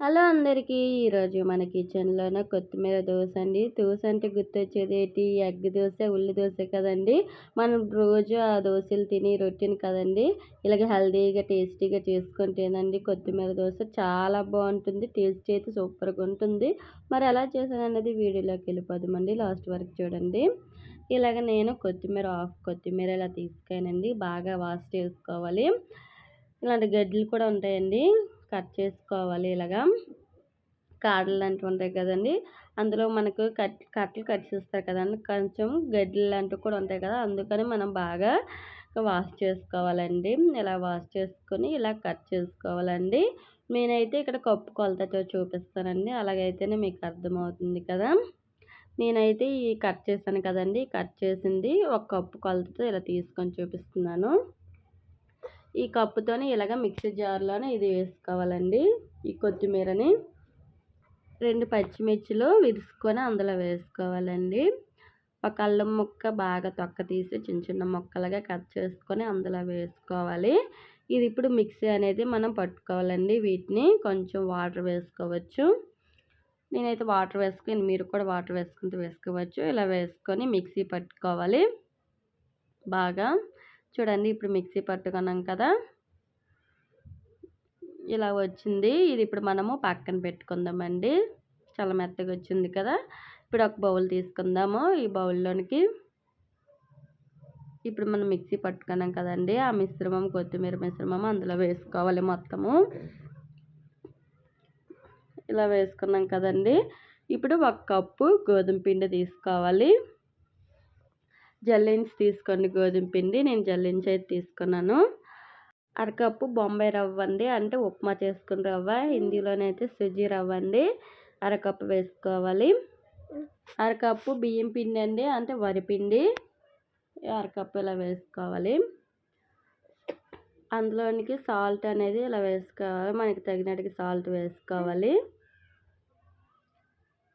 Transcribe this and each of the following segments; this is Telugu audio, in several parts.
హలో అందరికీ ఈరోజు మన కిచెన్లోన కొత్తిమీర దోశ అండి దోశ అంటే గుర్తొచ్చేది ఏంటి? ఎగ్ దోశ ఉల్లి దోశ కదండి. మనం రోజు ఆ దోశలు తిని రొట్టెను కదండి. ఇలాగ హెల్దీగా టేస్టీగా చేసుకుంటేనండి కొత్తిమీర దోశ చాలా బాగుంటుంది టేస్ట్ అయితే సూపర్గా ఉంటుంది. మరి ఎలా చేశానన్నది వీడియోలోకి వెళ్ళిపోదామండి. లాస్ట్ వరకు చూడండి. ఇలాగ నేను కొత్తిమీర ఆఫ్ కొత్తిమీర ఇలా తీసుకోనండి బాగా వాష్ చేసుకోవాలి. ఇలాంటి గడ్డలు కూడా ఉంటాయండి. కట్ చేసుకోవాలి ఇలాగా. కాడలు లాంటివి ఉంటాయి కదండి. అందులో మనకు కట్ కట్టలు కట్ చేస్తారు కదండి. కొంచెం గడ్డలు లాంటివి కూడా ఉంటాయి కదా అందుకని మనం బాగా వాష్ చేసుకోవాలండి. ఇలా వాష్ చేసుకొని ఇలా కట్ చేసుకోవాలండి. నేనైతే ఇక్కడ కప్పు కొలతతో చూపిస్తానండి. అలాగైతేనే మీకు అర్థమవుతుంది కదా. నేనైతే ఈ కట్ చేశాను కదండి. కట్ చేసింది ఒక కప్పు కొలతతో ఇలా తీసుకొని చూపిస్తున్నాను. ఈ కప్పుతోని ఇలాగ మిక్సీ జార్లోనే ఇది వేసుకోవాలండి. ఈ కొత్తిమీరని రెండు పచ్చిమిర్చిలు విరుసుకొని అందులో వేసుకోవాలండి. ఒక అల్లం ముక్క బాగా తొక్క తీసి చిన్న చిన్న ముక్కలుగా కట్ చేసుకొని అందులో వేసుకోవాలి. ఇది ఇప్పుడు మిక్సీ అనేది మనం పట్టుకోవాలండి వీటిని. కొంచెం వాటర్ వేసుకోవచ్చు. నేనైతే వాటర్ వేసుకొని మీరు కూడా వాటర్ వేసుకుంటూ వేసుకోవచ్చు. ఇలా వేసుకొని మిక్సీ పట్టుకోవాలి. బాగా చూడండి ఇప్పుడు మిక్సీ పట్టుకున్నాం కదా. ఇలా వచ్చింది. ఇది ఇప్పుడు మనము పక్కన పెట్టుకుందామండి. చాలా మెత్తగా వచ్చింది కదా. ఇప్పుడు ఒక బౌల్ తీసుకుందాము. ఈ బౌల్లోనికి ఇప్పుడు మనం మిక్సీ పట్టుకున్నాం కదండి. ఆ మిశ్రమం కొత్తిమీర మిశ్రమం అందులో వేసుకోవాలి మొత్తము. ఇలా వేసుకున్నాం కదండి. ఇప్పుడు ఒక కప్పు గోధుమ పిండి తీసుకోవాలి. జల్లించి తీసుకోండి గోధుమ పిండి నేను జల్లించి అయితే తీసుకున్నాను. అరకప్పు బొంబాయి రవ్వ అండి. అంటే ఉప్మా చేసుకున్న రవ్వ. హిందీలోనైతే సుజీ రవ్వ అండి. అరకప్పు వేసుకోవాలి. అరకప్పు బియ్యం పిండి అండి. అంటే వరిపిండి అరకప్పు ఇలా వేసుకోవాలి. అందులోనికి సాల్ట్ అనేది ఇలా వేసుకోవాలి. మనకి తగినట్టుగా సాల్ట్ వేసుకోవాలి.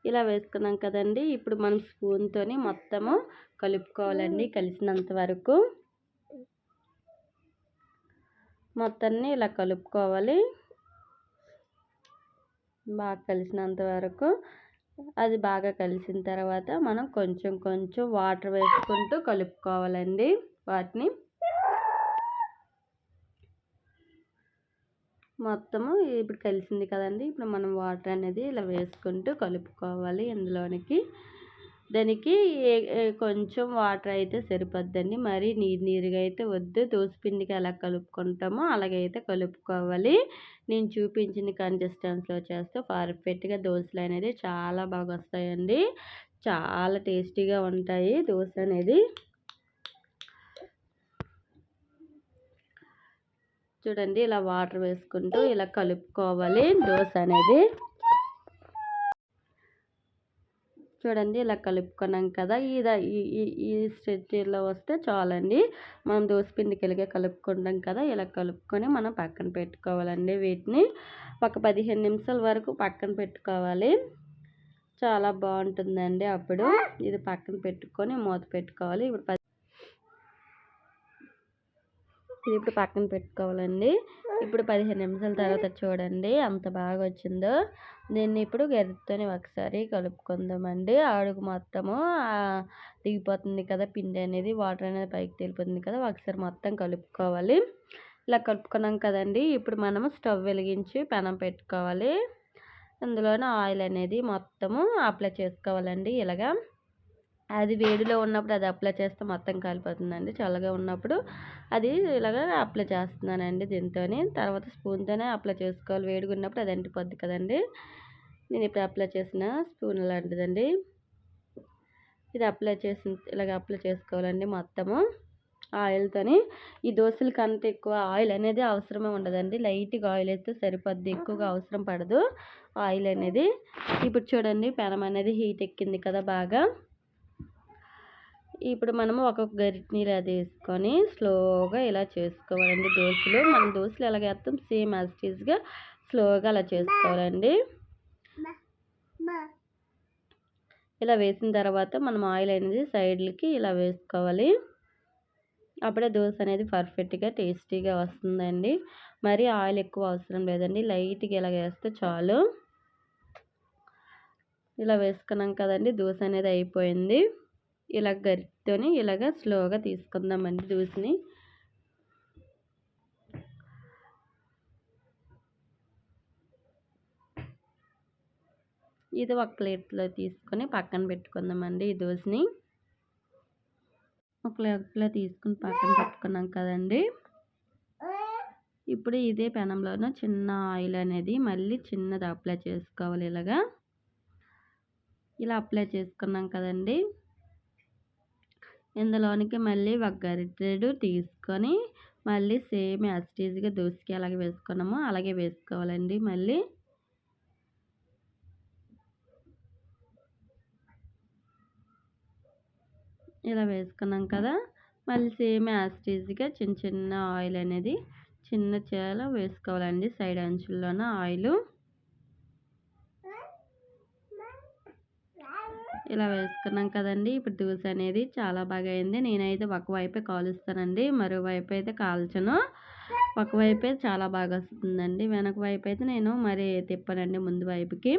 ఇలా వేసుకున్నాం కదండి. ఇప్పుడు మనం స్పూన్తో మొత్తము కలుపుకోవాలండి కలిసినంత వరకు. మొత్తాన్ని ఇలా కలుపుకోవాలి. బాగా కలిసినంత వరకు. అది బాగా కలిసిన తర్వాత మనం కొంచెం కొంచెం వాటర్ వేసుకుంటూ కలుపుకోవాలండి వాటిని. మొత్తము ఇప్పుడు కలిసింది కదండి. ఇప్పుడు మనం వాటర్ అనేది ఇలా వేసుకుంటూ కలుపుకోవాలి ఇందులోనికి. దానికి కొంచెం వాటర్ అయితే సరిపోద్దండి. మరి నీరు నీరుగా అయితే వద్దు. దోసపిండికి ఎలా కలుపుకుంటామో అలాగైతే కలుపుకోవాలి. నేను చూపించిన కన్సిస్టెన్సీలో చేస్తే పర్ఫెక్ట్గా దోశలు అనేది చాలా బాగా వస్తాయండి. చాలా టేస్టీగా ఉంటాయి దోశ అనేది. చూడండి ఇలా వాటర్ వేసుకుంటూ ఇలా కలుపుకోవాలి. దోశ అనేది. చూడండి ఇలా కలుపుకున్నాం కదా. ఇది ఈ స్టెచ్లో వస్తే చాలండి. మనం దోసపిండికి ఇలాగే కలుపుకుంటాం కదా. ఇలా కలుపుకొని మనం పక్కన పెట్టుకోవాలండి వీటిని. ఒక పదిహేను నిమిషాల వరకు పక్కన పెట్టుకోవాలి. చాలా బాగుంటుందండి అప్పుడు. ఇది పక్కన పెట్టుకొని మూత పెట్టుకోవాలి. ఇప్పుడు ఇది ఇప్పుడు పక్కన పెట్టుకోవాలండి. ఇప్పుడు పదిహేను నిమిషాల తర్వాత చూడండి అంత బాగా వచ్చిందో దీన్ని ఇప్పుడు గరిటతోని ఒకసారి కలుపుకుందామండి. అడుగు మొత్తము దిగిపోతుంది కదా పిండి అనేది వాటర్ అనేది పైకి తెలిపోతుంది కదా ఒకసారి మొత్తం కలుపుకోవాలి. ఇలా కలుపుకున్నాం కదండి. ఇప్పుడు మనము స్టవ్ వెలిగించి పెనం పెట్టుకోవాలి. అందులోనే ఆయిల్ అనేది మొత్తము అప్లై చేసుకోవాలండి ఇలాగా. అది వేడిలో ఉన్నప్పుడు అది అప్లై చేస్తే మొత్తం కాలిపోతుందండి. చల్లగా ఉన్నప్పుడు అది ఇలాగ అప్లై చేస్తున్నానండి దీంతో తర్వాత స్పూన్తోనే అప్లై చేసుకోవాలి. వేడిగా ఉన్నప్పుడు అది అంటిపోద్ది కదండి. నేను ఇప్పుడు అప్లై చేసిన స్పూన్ లాంటిదండి. ఇది అప్లై చేసి ఇలాగ అప్లై చేసుకోవాలండి మొత్తము. ఆయిల్తోని. ఈ దోశలకి అంత ఎక్కువ ఆయిల్ అనేది అవసరమే ఉండదండి. లైట్గా ఆయిల్ అయితే సరిపోద్ది. ఎక్కువగా అవసరం పడదు. ఆయిల్ అనేది. ఇప్పుడు చూడండి పెనం అనేది హీట్ ఎక్కింది కదా బాగా. ఇప్పుడు మనము ఒక గరిటె నీళ్ళు అది వేసుకొని స్లోగా ఇలా చేసుకోవాలండి. దోశలు మనం దోశలు ఎలాగ వేస్తాం? సేమ్ యాజ్ టీజ్గా స్లోగా అలా చేసుకోవాలండి. ఇలా వేసిన తర్వాత మనం ఆయిల్ అనేది సైడ్లకి ఇలా వేసుకోవాలి. అప్పుడే దోశ అనేది పర్ఫెక్ట్గా టేస్టీగా వస్తుందండి. మరీ ఆయిల్ ఎక్కువ అవసరం లేదండి. లైట్గా ఇలా వేస్తే చాలు. ఇలా వేసుకున్నాం కదండి దోశ అనేది అయిపోయింది. ఇలా గరిటతోని ఇలాగ స్లోగా తీసుకుందామండి దోశని ఇది ఒక ప్లేట్లో తీసుకొని పక్కన పెట్టుకుందామండి ఈ దోశని ఒక ప్లేట్లో తీసుకుని పక్కన పెట్టుకున్నాం కదండి. ఇప్పుడు ఇదే పెనంలోనూ చిన్న ఆయిల్ అనేది మళ్ళీ చిన్నది అప్లై చేసుకోవాలి ఇలాగా. ఇలా అప్లై చేసుకున్నాం కదండి. ఇందులోనికి మళ్ళీ ఒక గరిటెడు తీసుకొని మళ్ళీ సేమ్ యాస్టీజ్గా దోశకి అలాగే వేసుకున్నాము. అలాగే వేసుకోవాలండి మళ్ళీ. ఇలా వేసుకున్నాం కదా. మళ్ళీ సేమ్ యాస్టీజ్గా చిన్న చిన్న ఆయిల్ అనేది చిన్న చేలో వేసుకోవాలండి. సైడ్ అంచుల్లోన ఆయిల్. ఇలా వేసుకున్నాం కదండి. ఇప్పుడు దోశ అనేది చాలా బాగా అయింది. నేనైతే ఒకవైపే కాలుస్తానండి. మరోవైపు అయితే కాల్చను. ఒకవైపే చాలా బాగా వస్తుందండి. వెనక వైపు అయితే నేను మరి తిప్పనండి ముందు వైపుకి.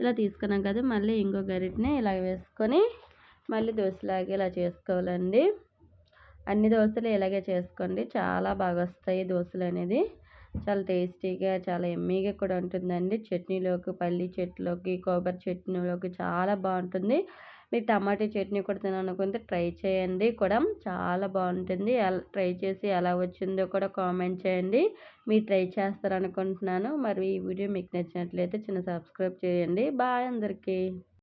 ఇలా తీసుకున్నాం కదా మళ్ళీ ఇంకో గరిటిని ఇలా వేసుకొని మళ్ళీ దోశలాగే ఇలా చేసుకోవాలండి. అన్ని దోశలు ఇలాగే చేసుకోండి. చాలా బాగా వస్తాయి దోశలు అనేది. చాలా టేస్టీగా చాలా ఎమ్మీగా కూడా ఉంటుందండి. చట్నీలోకి పల్లి చెట్లోకి కొబ్బరి చట్నీలోకి చాలా బాగుంటుంది. మీరు టమాటా చట్నీ కూడా తినాలనుకుంటే ట్రై చేయండి కూడా. చాలా బాగుంటుంది. ట్రై చేసి ఎలా వచ్చిందో కూడా కామెంట్ చేయండి. మీరు ట్రై చేస్తారనుకుంటున్నాను. మరి ఈ వీడియో మీకు నచ్చినట్లయితే చిన్న సబ్స్క్రైబ్ చేయండి. బాయ్ అందరికీ.